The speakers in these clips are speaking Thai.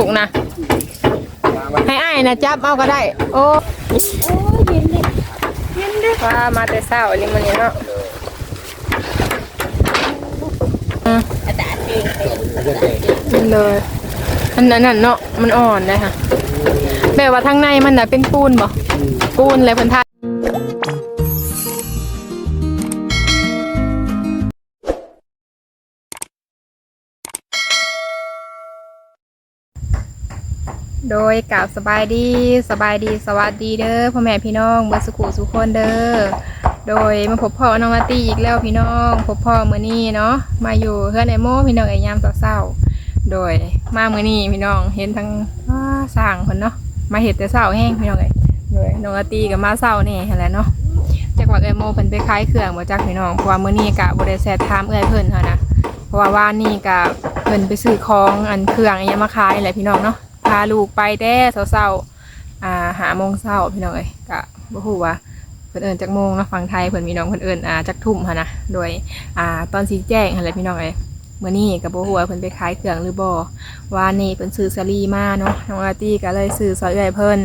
ถูกนะให้อ้ายนะจับเอาก็ได้ โอ้ว่ามาแต่เช้าอันนี้มันนี่เนาะอืมมันเลยอันนั้นน่ะเนาะมันอ่อนเลยค่ะแบบว่าทางในมันน่ะเป็นปูนบ่ปูนเลยเพิ่นทา โดยกล่าวสบายดีสบายดีสวัสดีเด้อพ่อแม่พี่น้องเบอร์สุขุสุขคนเด้อโดยมาพบพ่อน้องอาตี้อีกแล้วพี่น้องพบพ่อมื้อนี้เนาะมาอยู่เพื่อนไอโมพี่น้องไอยามเศร้าๆโดยมามื้อนี้พี่น้องเห็นทั้งสร้างเพิ่นเนาะมาเห็ดแต่เศร้าแห้งพี่น้องเอ้ยโดยน้องอาตี้ก็มาเศร้าน่หั่นแหละเนาะจากว่าไอโมเพิ่นไปขายเครื่องบ่จักพี่น้องเพราะว่ามื้อนี้กะบ่ได้แซดถามเอื้อยเพิ่นหันนะเพราะว่าว่านี่กะเพิ่นไปซื้อของอันเครื่องอันยังมาขายแหละพี่น้องเนาะาลูกไปแต่เศร้าๆอ่าหาโมงเช้าพี่น้องเอ้ยกะบ่ฮู้ว่าเพิ่นเอิ้นจักโมงเนาะฝั่งไทยเพิ่นมีน้องเพิ่นเอิ้นอ่าจักทุ่มหั่นนะโดยอ่าตอนสีแจ้งหั่นแหละพี่น้องเอ้ยมื้อนี้ก็บ่ฮู้ว่าเพิ่นไปขายเครื่องหรือบ่ว่านี่เพิ่นซื้อสลีมาเนาะน้องอาตี้ก็เลยซื้อซอยเอื้อยเพิ่น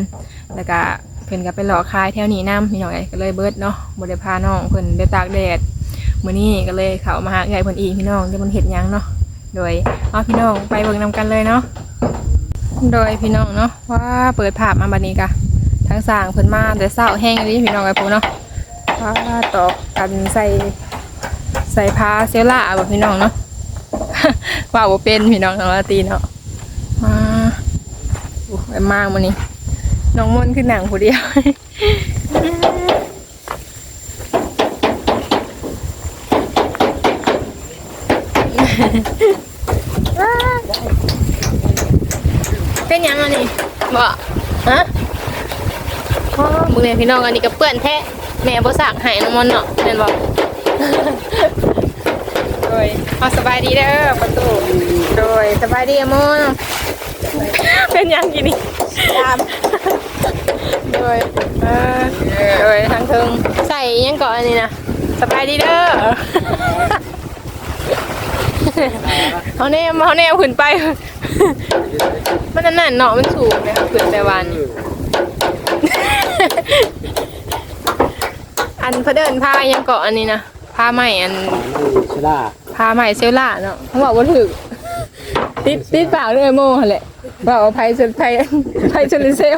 แล้วก็เพิ่นก็ไปหลอกขายแถวนี้นํพี่น้องเอ้ยก็เลยเบิดเนาะบ่ได้พาน้องเพิ่นไปตากแดดมื้อนี้ก็เลยเข้ามาหาเอื้อยเพิ่นอีกพี่น้องจะเพิ่นเฮ็ดหยังเนาะโดยเอาพี่น้องไปเบิ่งนํกันเลยเนาะ โดยพี่น้องเนาะว่าเปิดภาพมาบัดนี้กะทางสางเพิ่นมาแต่เช้าแห้งอีหลีพี่น้องไอ้ปูเนาะผ้าตอกกันใส่ใส่ผ้าเซลล่าแบบพี่น้องเนาะว่าบ่เป็นพี่น้องของลาตีเนาะมาอู้ไปมากมันนี้น้องมนต์คือหนังผู้เดียวเป็นหยังอันนี้บ่ฮะพ่อมึงเนี่ยพี่น้องอันนี้ก็เปื้อนแท้แม่บ่สากให้น้องมอนเนาะแม่นบ่โดยเอาสบายดีเด้อประตูโดยสบายดีอะมอนเป็นหยังกินนี่ตามโดยเออโดยทางเทิงใส่หยังก่อนอันนี้นะสบายดีเด้อเขาแนมเขาแนมขึ้นไป มันนั่นน่ะเนาะมันสูงเลยค่ะขึ้นแต่วัน อันเพนเดินผ้ายังเกาะอันนี้นะผ้าใหม่อันชลาผ้าใหม่เซลล่าเนาะเขาบอกว่าถึกติดติดปากด้วยโม่หั่นแหละบอกว่าไพเซลไพไพเซลเซล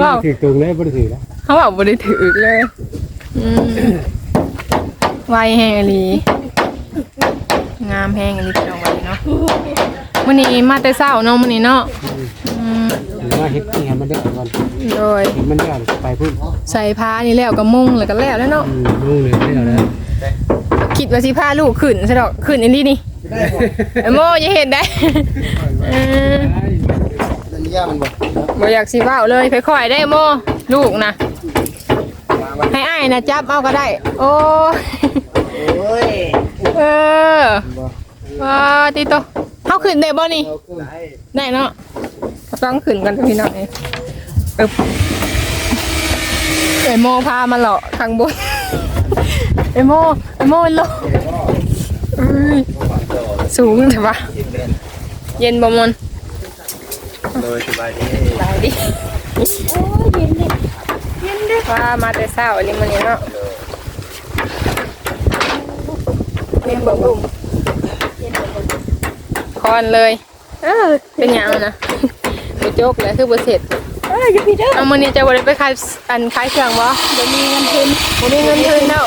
บอกถือตรงเลยบ่ได้ถือแล้วเขาบอกบริถือเลยอืมไวแห้งอหลีงามแห้งอหลีพี่น้อง ไว้เนาะวันนี้มาแต่เช้าเนาะวันนี้เนาะอืมหรือว่าเฮ็ดนี่ให้มันได้ก่อนโดยเห็นมันได้ไปพุ่นใส่ผ้านี่แล้วก็มุ่งแล้วก็แล้วแล้วเนาะอืมนู่นเลยได้แล้วคิดว่าสิพาลูกขึ้นใช่ดอกขึ้นอันนี้นี่ไอ้โมอย่าเห็นได้เออนั่นย่ามันบ่บ่อยากสิเว้าเลยค่อยๆได้โมลูกนะให้อ้ายนะจับเอาก็ได้ โอ้ยโอ้ย เออ ว้าติโตเฮาขึ้นได้บ่นี่เอาขึ้นได้ได้เนาะก็ต้องขึ้นกันพี่น้องเองปึ๊บไอโมพามาเหลาะข้างบนไอโมไอโมมันเหลาะเอ้ยสูงแต่ว่าเย็นบ่มนโดยสบายดีตายดิโอ้ยเย็นดิเย็นดิว่ามาแต่เช้าอันนี้มันนี่เนาะเย็นบ่บุ่ม คอนเลยเออเป็นหยังนะบ่โจกเลยคือบ่เสร็จเอ้ยอยู่พี่เด้อเอามื้อนี้จะบ่ได้ไปขายอันขายเครื่องบ่บ่มีเงินทุนบ่มีเงินคืนแล้ว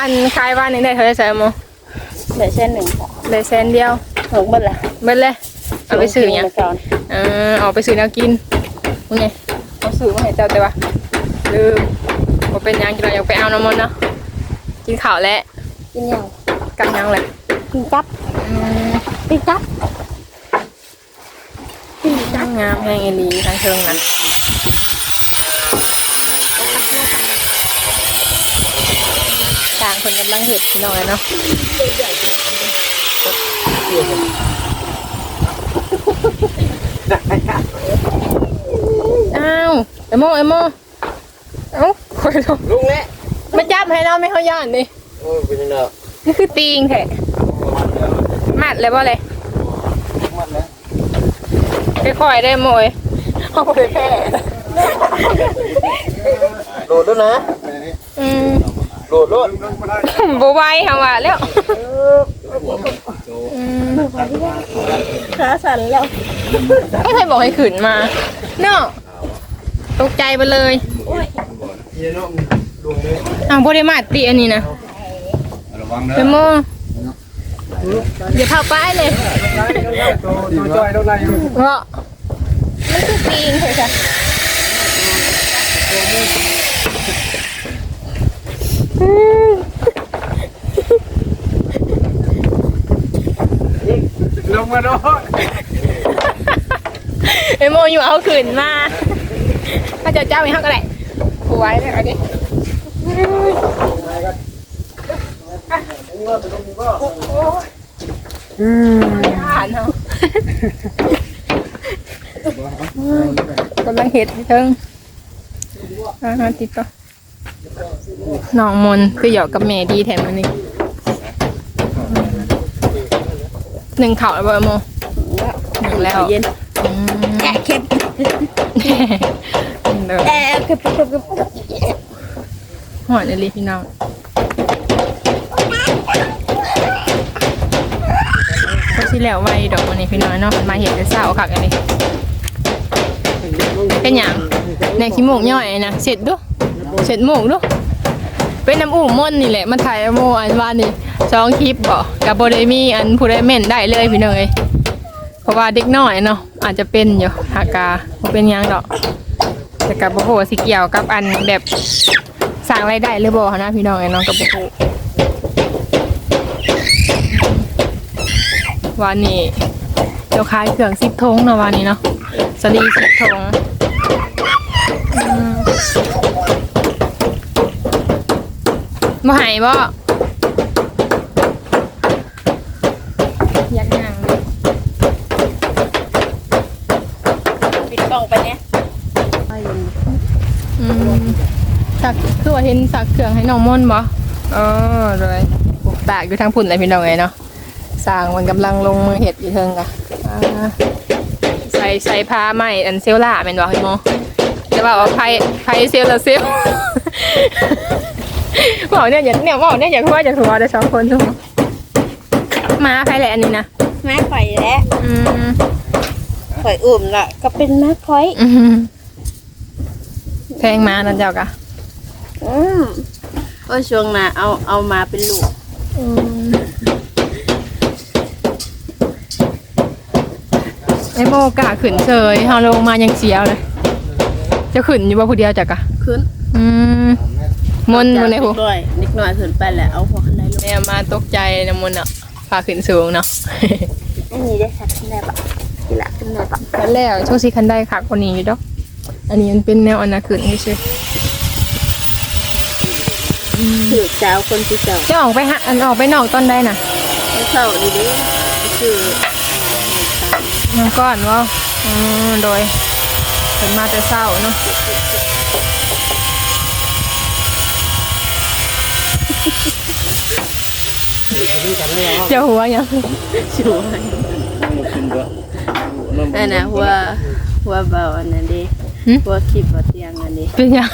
อันขายบ้านนึงได้เท่าไหร่ใส่หมอเดี๋ยวเส้นหนึ่งค่ะได้แสนเดียวถึงหมดละเบิดเลยเอาไปซื้อหยัง ก่อนเออเอาไปซื้อแนวกินมึงไงเอาซื้อมาให้เจ้าแต่ว่าลืมบ่เป็นหยังกินเราอยากไปเอาน้ำมันเนาะกินข้าวแล้วกินยังกับหยังแหละกินจับ กินจับตั้งงามแห้งอีหลีทางเชิงนะต่างคนกำลังเห็ดหน่อยเนาะอ้าวไอโมไอโมเอ้าคอยลงลุงแหละมาจับให้เราไม่เขาย่านดิโอ้ยเป็นจังได๋นี่คือตีงแท้ มามัดเลยบ่เลยมันแล้วค่อยๆได้หมวยเอาไปแค่โหลดด้วยนะอืมโหลดโหลดบ่ไหวค่ะว่าแล้วอืมขาสั่นแล้วไม่เคยบอกให้ขืนมาเนาะตกใจไปเลยเย็นน้องดวงเลยอ้าวบ่ได้มาติอันนี้นะระวังนะเดโม เดี๋ยวพาไปเลยตัวตัวจอยต้องได้อยู่เพราะมันคือปีนเลยค่ะลงมาโดนเอโมอยู่เอาขืนมาถ้าจะเจ้าอีกห้องก็ได้กูไว้เลยเอาดิ อืมอ่านเอากำลังเห็ดอยู่เทิงอ่าติดต่อน้องมนต์คือหยอกกับแม่ดีแถมอันนี้หนึ่งเข่าแล้วบ่เอโมหนึ่งแล้วเย็นอืมแอะเข็บเด้อแอะเข็บเข็บเข็บหอนเลยพี่น้อง ที่แล้วไว้ดอกวันนี้พี่น้อยเนาะมาเห็นแต่เศร้าคักอันนี้เป็นหยังในขี้มูกย่อยนะเสร็จดูเสร็จหมูกดูเป็นน้ำอู่ม่อนนี่แหละมาถ่ายโมอันว่านี่สองคลิปบ่กับโบไดมี่อันผู้ได้เม่นได้เลยพี่น้อยเพราะว่าเด็กน้อยเนาะอาจจะเป็นอยู่หากาเป็นยังดอกแต่กับโอ้โหสิเกี่ยวกับอันแบบสร้างรายได้หรือบ่นะพี่น้องไอ้น้องกับโอ้โห วันนี้เดี๋ยวขายเครื่องสิบทงเนาะวันนี้เนาะสลีสิบทงอืมบ่ใหายบ่อยากนั่งเลยปิดกล่องไปเนี่ยอืมสักคือว่าเห็นสักเครื่องให้น้องม่อนบ่เออเลยปลูกตากอยู่ทางพุ่นเลยพี่น้องไงเนาะ สร้างมันกำลังลงมือเห็ดอยู่เทิงกะอ่าใส่ใส่ผ้าไหมอันเซลล่าเป็นบ่พี่โมจะบอกว่าไพไพเซลลาเซลบอกเนี่ยอย่าเนี่ยบอกเนี่ยอย่าทัวอย่าทัวเดี๋ยวสองคนทุกคนมาไพแหละอันนี้นะแม่ข่อยแล้วอืมข่อยอุ่มละก็เป็นแม่ข่อยอืมแพงมานั่นเจ้ากะอืมก็ช่วงหน้าเอาเอามาเป็นลูกอืม อโมกะขึ้นเฉยเฮาลงมายังเสียวเลยจะขึ้นอยู่บ่ผู้เดียวจ้ะกะขึ้นอืมมนต์มนต์ในหูนิดหน่อยนิดหน่อยขึ้นไปแล้วเอาพอขึ้นได้ลูกแม่มาตกใจนะมนต์อะพาขึ้นสูงเนาะอันนี้ได้สักขึ้นได้ปะทีละขึ้นได้ปะแล้วแล้วช่วงสิคันได้คักกว่านี้อยู่ดอก อันนี้มันเป็นแนวอนาขึ้นไม่ใช่ถือเจ้าคนที่เจ้าจะออกไปหาอันออกไปนอกต้นได้น่ะไม่เศร้าดีเด้คือ ยังก้อนว่าอืมโดยเป็นมาแต่เศร้าเนาะเจ้าหัวยังช่วยนั่นนะหัวหัวเบาอันนั้นดิหัวคลิปหัวเตียงอันนี้เป็นยัง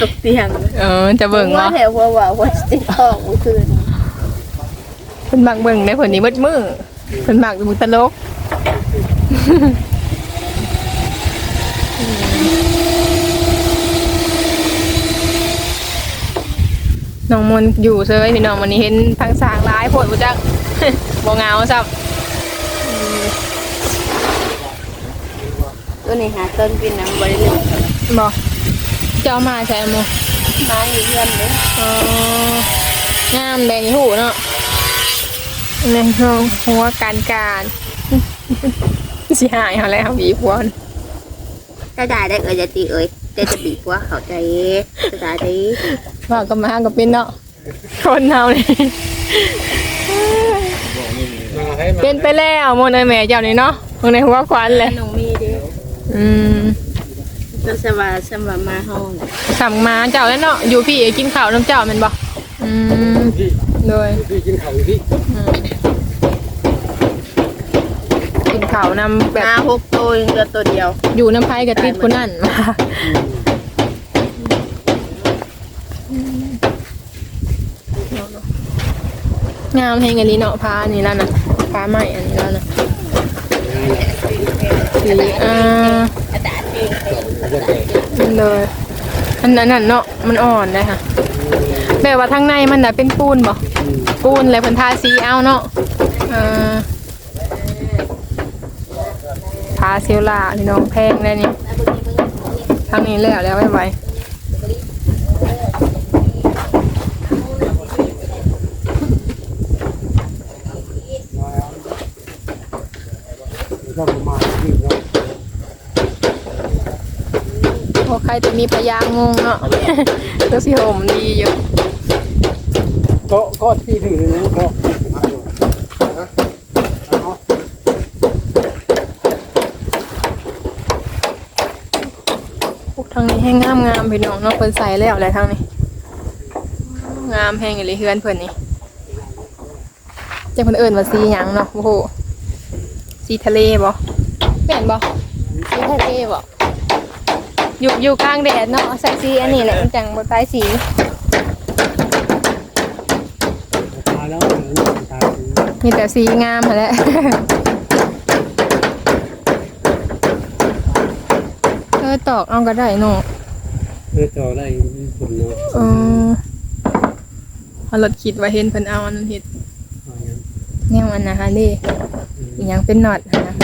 ตกเตียงเออจะเบิ่งว่าเนาะแถวหัวเบาหัวสติ๊กออกเมื่อคืนเพิ่นมักเบิ่งในผลนี้มืดมือเพิ่นมักดูตลก น้องมนต์อยู่เซยพี่น้องวันนี้เห็นทางสร้างร้ายโพดบ่จักบ่เหงาซับตัวนี้หาต้นปีน้ำบริเวณบ่เจ้ามาใช่โมมาอยู่เพื่อนเลยอ๋องามแดงหูเนาะในห้องหัวการการ สิหายเขาแล้วบีบวนก็ได้ได้เอ่ยจะตีเอ่ยแต่จะบีบว่าเขาใจจะได้ดีว่าก็มาก็เป็นเนาะคนเฮานี่มาให้มาเป็นไปแล้วโมนไอแม่เจ้านี่เนาะมองในหัวควันเลยน้องมีดิอืมก็สบายสบายมาห้องสั่งมาเจ้าแล้วเนาะอยู่พี่กินข้าวน้ำเจ้าแมันบ่อืมพี่โดยพี่กินข้าวอยู่พี่อืม กินข้าวนำแบบหาหกตัวยังเหลือตัวเดียว อยู่น้ำไผ่กับติดคนนั่นมางามแหงอันนี้เนาะพาอันนี้แล้วนะพาใหม่อันนี้แล้วนะสีอ่าอาจารย์เองมันเลยอันนั้นน่ะเนาะมันอ่อนเลยค่ะแบบว่าทางในมันน่ะเป็นปูนบ่ปูนเลยเพิ่นทาสีเอาเนาะอ่า ทาเซลล่าพี่น้องแพงเลยนี่ทางนี้แล้วแล้วไว้ไว้โอ้ใครจะมีพยางงงเนาะตัวสีห่มดีอยู่ก็ก็ที่ถือก็ พวกทางนี้ให้งามงามๆพี่น้องเนาะเพิ่นใส่แล้วแหละทางนี้ งามแพงอยู่เลยเฮือนเพิ่นนี่จังเพิ่นเอิ้นว่าสีหยังเนาะโอ้โหสีทะเลบ่แม่นบ่สีทะเลบ่อยู่อยู่กลางแดดเนาะใส่สีอันนี้แหละมันจังบ่ตายสีตาแล้วตามีแต่สีงามหั่นแหละ ออตอกเอาก็ได้เนาะเออต่อได้ผลเนาะเออพอรถคิดว่าเห็นเพิ่นเอาอันนั้นเฮ็ดแนวอันนะคะเด้อีหยังเป็นน็อตหั้นนะ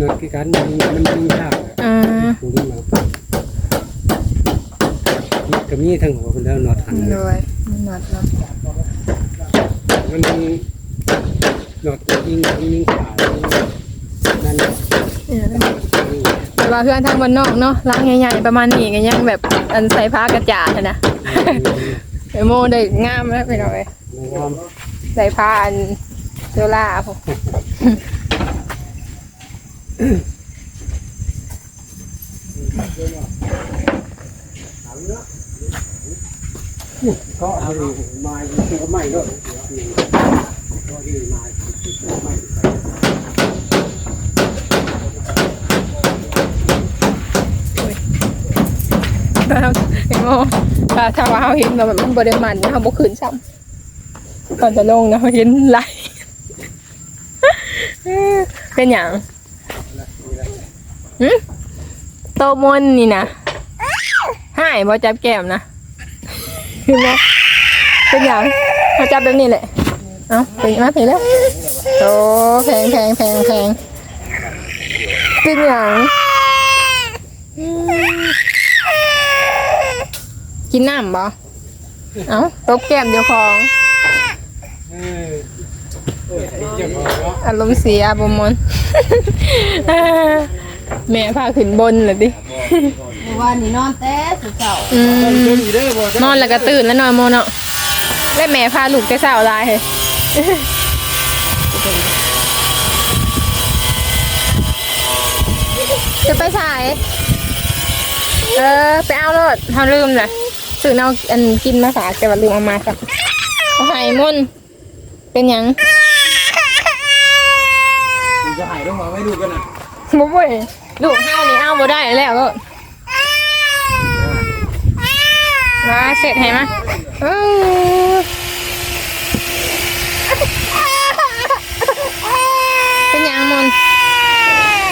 นอดกี่กันมันมันมีค่าอ่าปูนี่มาก็มีทั้งหัวคนแล้วนอดหันโดยมันน็อตเนาะมันมีนอดยิงยิงขานั่นเออแต่ว่าเพื่อนทางบ้านนอกเนาะร้านใหญ่ๆประมาณนี้ก็ยังแบบอันใส่ผ้ากระจาดหั้นนะไอโมได้งามแล้วไปหน่อยนะครับใส่ผ้าอันเซลล่าพวกก็เอามาคือก็ไม่ก็ก็ดีมาไม่ ไอโมถ้าถ้าว่าเขาเห็นแบบมันบริมันเขาบ่ขึ้นซ้ำก่อนจะลงนะเขาเห็นไหลเป็นอย่างหึโตมนนี่นะหายบ่จับแก้มนะเห็นไหมเป็นอย่างเขาจับแบบนี้แหละเอ้าเป็นมาเป็นแล้วโอ้แพงแพงแพงแพงเป็นอย่างอืม กินน้ำบ่เอ้าตบแก้มเดียวของเออเออเจ้าของว่าอารมณ์เสียบมนแม่พาขึ้นบนเลยดิวันนี้นอนแต่สุดเสาอืมเดินอยู่ได้บ่นอนแล้วก็ตื่นแล้วนอนโมเนาะและแม่พาลูกไปสาวลายเฮ้ยจะไปสาย เออ ไปเอารถเขาลืมเลย ซื้อเอาอันกินมาฝากแต่ว่าลืมเอามาครับเอาใหายมุนเป็นหยังจะหายต้องมาไม่ดูกันอะบ่บ่ยลูกห้าวนี่เอาบ่ได้แล้วก็มาเสร็จให้มาเออเป็นหยังมน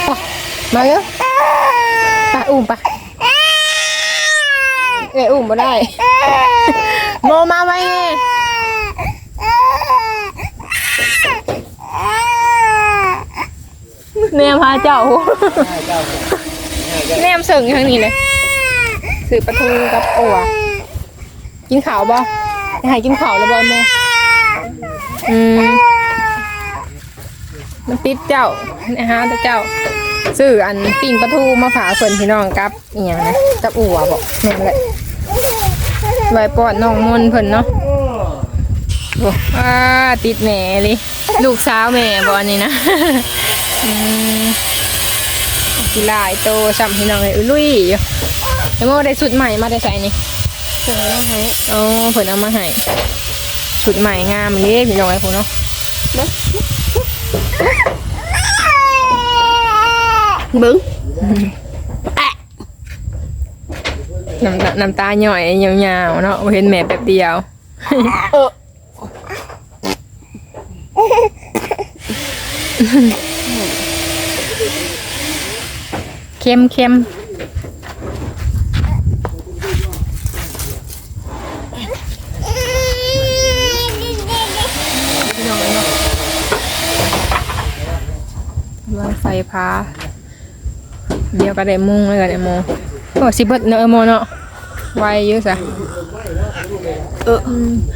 ไปมาเร็วไปอุ้มไป เอ้ยอุ้มบ่ได้ โมมาไว้ไงแนมพาเจ้าแนมเสิงอยู่ทางนี้เลยสือปลาทูกับโอ้วกินข้าวบ่จะให้กินข้าวแล้วบ่แม่อืมมันติดเจ้านะฮะเจ้าซื้ออันปิ้งปลาทูมาฝากเพิ่นพี่น้องกับอีหยังนะกับอัวบอกแม่นแหละ ไว้ปอดน้องมนต์เพิ่นเนาะโอ้ว้าติดแม่เลยลูกสาวแม่บ่อันนี้นะอืมกีฬาไอโตสัมพี่น้องเลยอุ้ยลุยอยู่ไอโมได้สุดใหม่มาได้ใส่นี่เจอแล้วให้โอ้เพิ่นเอามาให้สุดใหม่งามเลยพี่น้องไอ้พวกเนาะเบิ้ง น้ำตาน้ำตาหน่อยยาวๆเนาะบ่เห็นแม่แป๊บเดียวเออเค็มเค็มวางไฟพาเดียวก็ได้มุงเลยก็ได้โมง โอ้สิเบิดเนอะโมเนาะไวเยอะสะเออ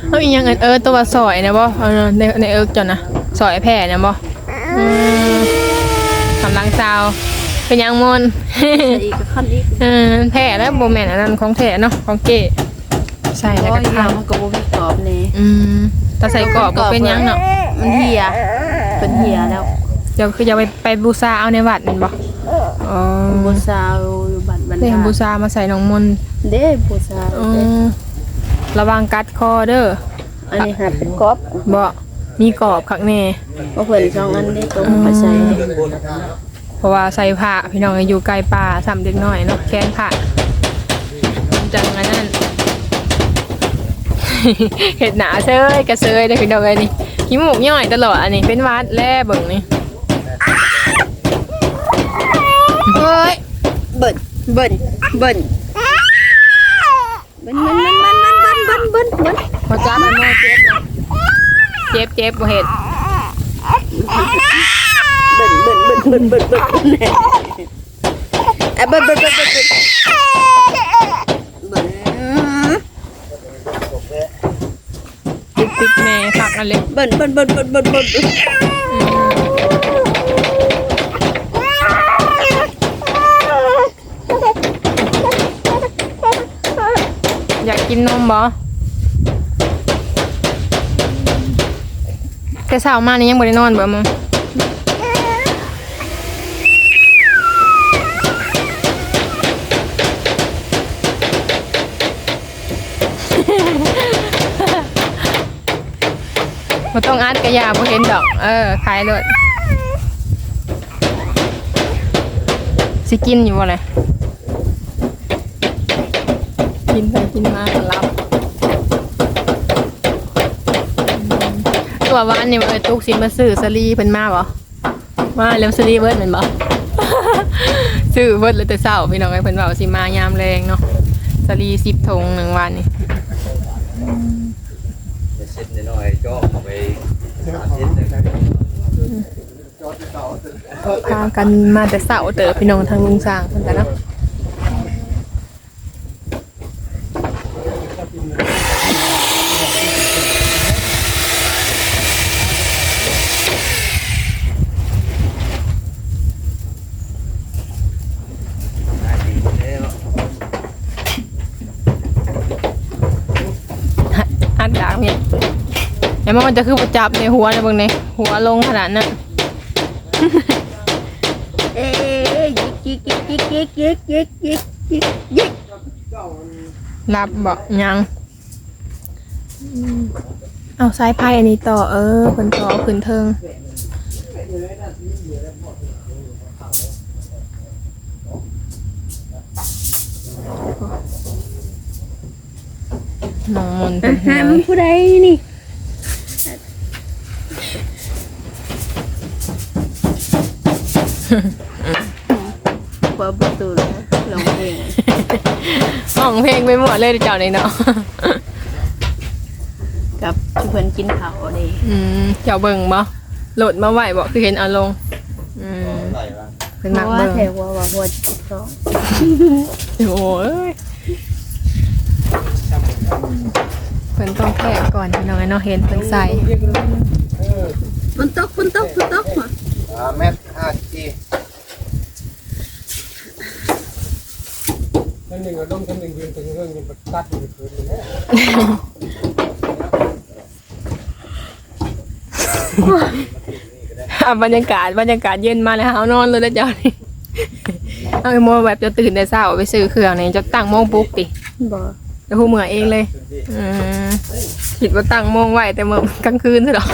เอาอีกอย่างอื่นเออตัวสอยนะบ่เอาเนอะในในเอิกจนนะสอยแผ่นะบ่อืมกำลังซาวเป็นหยังมน อีกก็ขั้นอีกเออแท้แล้วโบแมนอันนั้นของแท้เนาะของเก๋ใส่แล้วก็โอ้ยทเดี๋ยวมันก็บ่มีกรอบนี่ำอืมแต่ใส่กรอบก็เป็นหยังเนาะมันเหี่ยเป็นเหี่ยแล้วเดี๋ยวคือจะไปไปบูชาเอาในวัดแมันบ่อ๋อบูซาว อยู่บ้านบ้านเล่นบูชามาใส่น้องมนต์เด้บูซาวอ๋อระวังกัดคอเด้ออันนี้หัดเป็นกรอบบ่มีกรอบคักแน่บ่เพิ่นสองอันได้ตรงไปใส่เพราะว่าใส่ผ้าพี่น้องอยู่ใกล้ป่าซ้ำเด็กน้อยเนาะแค้นผ้าจังอันนั้นเห็ดหนาเซยกระเซยได้อพี่น้องเลยนี่ขี้มูกย่อยตลอดอันนี้เป็นหวัดแล่เบิ่งนี่เฮ้ยเบิ่น เบิ่นเบิ่นเบิ่นเบิ่นเบิ่นเบิ่นเบิ่นเบิ่นเบิ่นพอจ้ามันโมเจ็บนะเจ็บเจ็บบ่เห็ดเบิ่นเบิ่นเบิ่นเบิ่นเบิ่นเบิ่นอะเบิ่นเบิ่นเบิ่นเบิ่นเบิ่นเบิ่นปิดปิดแม่ผักอันเล็กเบิ่นเบิ่นเบิ่นเบิ่นเบิ่นเบิ่น อยา กินนมบ่แต่เช้ามานี่ยังบ่ได้นอนบ่มึงบ่ต้องอัดกระยาบ่เห็นดอก เออขายเลยสิกินอยู่บ่เลย กินไปกินมาก็รับอืมตัวว่าอันนี้เออตุกสิมาซื้อสลีเพิ่นมาบ่มาแล้วสลีเบิดแม่นบ่ซื้อเบิดเลยแต่เช้าพี่น้องไอ้เพิ่นว่าสิมายามแรงเนาะสลี10ถุงหนึ่งวันนี่จะเช็ดหน่อยๆก็เอาไปสาธิตเลยครับพากันมาแต่เช้าเตอพี่น้องทางลุงสร้างเพิ่นกันเนาะ ได้ดีแล้ว อัดดากเนี่ย เดี๋ยวมันจะคือประจับในหัวในเบิ่งในหัวลงขนาดนั้นเอ้ยยิกยิกยิกยิกยิกยิกยิกยิกยิกรับบอกยังอืมเอาสายไพ่อันนี้ต่อเออเพิ่นต่อขึ้นเทิงน้องมนต์อะเพิ่นหาเฮียมันผู้ใดนี่ เปิดประตูแล้วลงเองห้องเพลงไปหมดเลยเจ้าในเนาะกับชุเพิ่อนกินข้าวนี่อืมเจ้าเบิ่งบ่โหลดมาไหวบ่คือเห็นเอาลงอืมเป็นเพมักว่าเบิ่งแถวว่าว่าหัวจิตสองโอ้ยเพิ่นต้องแทกก่อนพี่น้องไอ้เนาะเห็นเพิ่นใส่ฝนตกฝนตกฝนตกมาอ่า แมทห้าจีนั่นหนึ่งอารมณ์คนหนึ่งยืนถึงเรื่องยังตัดอยู่คืนเลยอะบรรยากาศบรรยากาศเย็นมาแล้วเอานอนเลยแล้วเจ้านี่เอาไอ้โมแบบจะตื่นแต่เช้าไปซื้อเครื่องนี่จะตั้งโมงปลุกติบ่แล้วผู้เมื่อเองเลยอืมคิดว่าตั้งโมงไว้แต่เมื่อกลางคืนซะดอ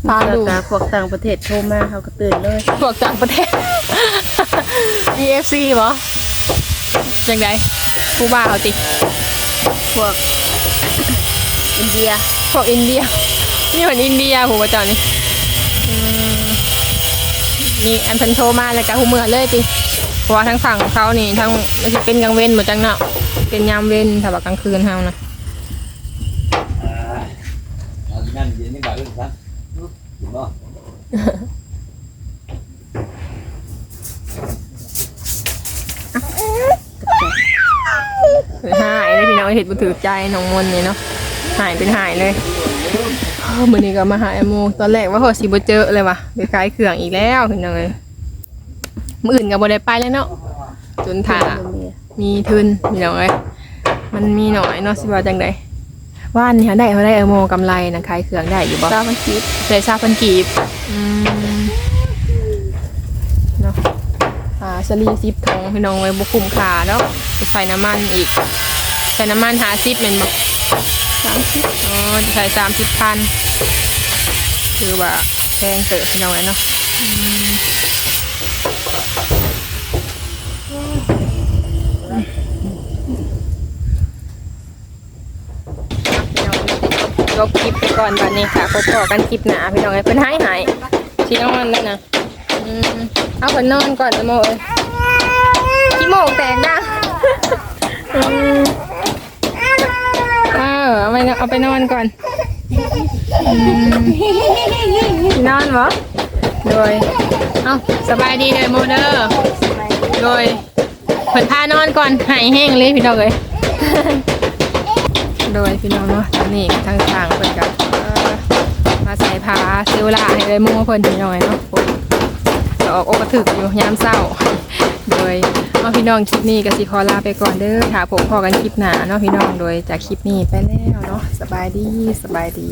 กพาแล้วดูก็พวกต่างประเทศโทรมาเขาก็ตื่นเลยพวกต่างประเทศ EFC บ่จังไดผู้บ่าวติพวกอินเดียพวกอินเดียนี่คนอินเดียผู้บ่เจ้านี่อืมนี่อันเพิ่นโทรมาแล้วก็ฮู้เมื่อเลยติเพราะว่าทั้งฝั่งเขานี่ทั้งมันสิเป็นกลางเว้นบ่จังเนาะเป็นยามเว้นถ้าว่ากลางคืนเฮานะ อันนั้นยินนี่บ่อื่นครับเห็นบ่ หาย เลยพี่น้องเห็ดบุถือใจน้องมนนี่เนาะหายเป็นหายเลยเออมือนี้ก็มาหาไอโมตอนแรกว่าเขาสีบเจอเลยว่ะไปขายเครื่องอีกแล้วพี่น้องเลยมืออื่นกับบได้ไปแล้วเนาะจนถ่ามีทุนพี่น้องเลยมันมีหน่อยเนาะสิว่าจังไดว่านเนี่ยได้เขาได้ไอโมกำไรนะขายเครื่องได้อยู่บ่เก้าพันกีบได้ทราบพันกีบอืมเนาะอ่าสลีซิปทองพี่น้องเลยบุคุ้มค่าเนาะไปใส่น้ำมันอีกใส่น้ำมันหาซิปเป็นบ่สามสิบอ๋อจะใส่สามสิบพันคือว่าแพงเติบพี่น้องเลยเนาะอืมพี่น้องยกคลิปไปก่อนบัดนี้ค่ะพบกันคลิปหนาพี่น้องเอ้ยเพิ่นหายหายชินอนแล้วนะอืมเอาเพิ่นนอนก่อนนะโมเอ้ยขี้โมงแตกดังอืมเออเอาไปนเอาไปนอนก่อนอืมสินอนเหรอโดยเอาสบายดีเลยโมเดอร์โดยเพิ่นพานอนก่อนหายแห้งเลยพี่น้องเลยโดยพี่น้องเนาะตอนนี้ทางทางเพิ่นกับมาใส่ผ้าเซลลาให้เลยโมเพิ่นพี่น้องเนาะจะออกอกกระถึกอยู่ยามเศร้า โดย เอาพี่น้องคลิปนี้ก็สิขอลาไปก่อนเด้อค่ะผมพอกันคลิปหน้าเนาะพี่น้องโดยจากคลิปนี้ไปแล้วเนาะสบายดีสบายดี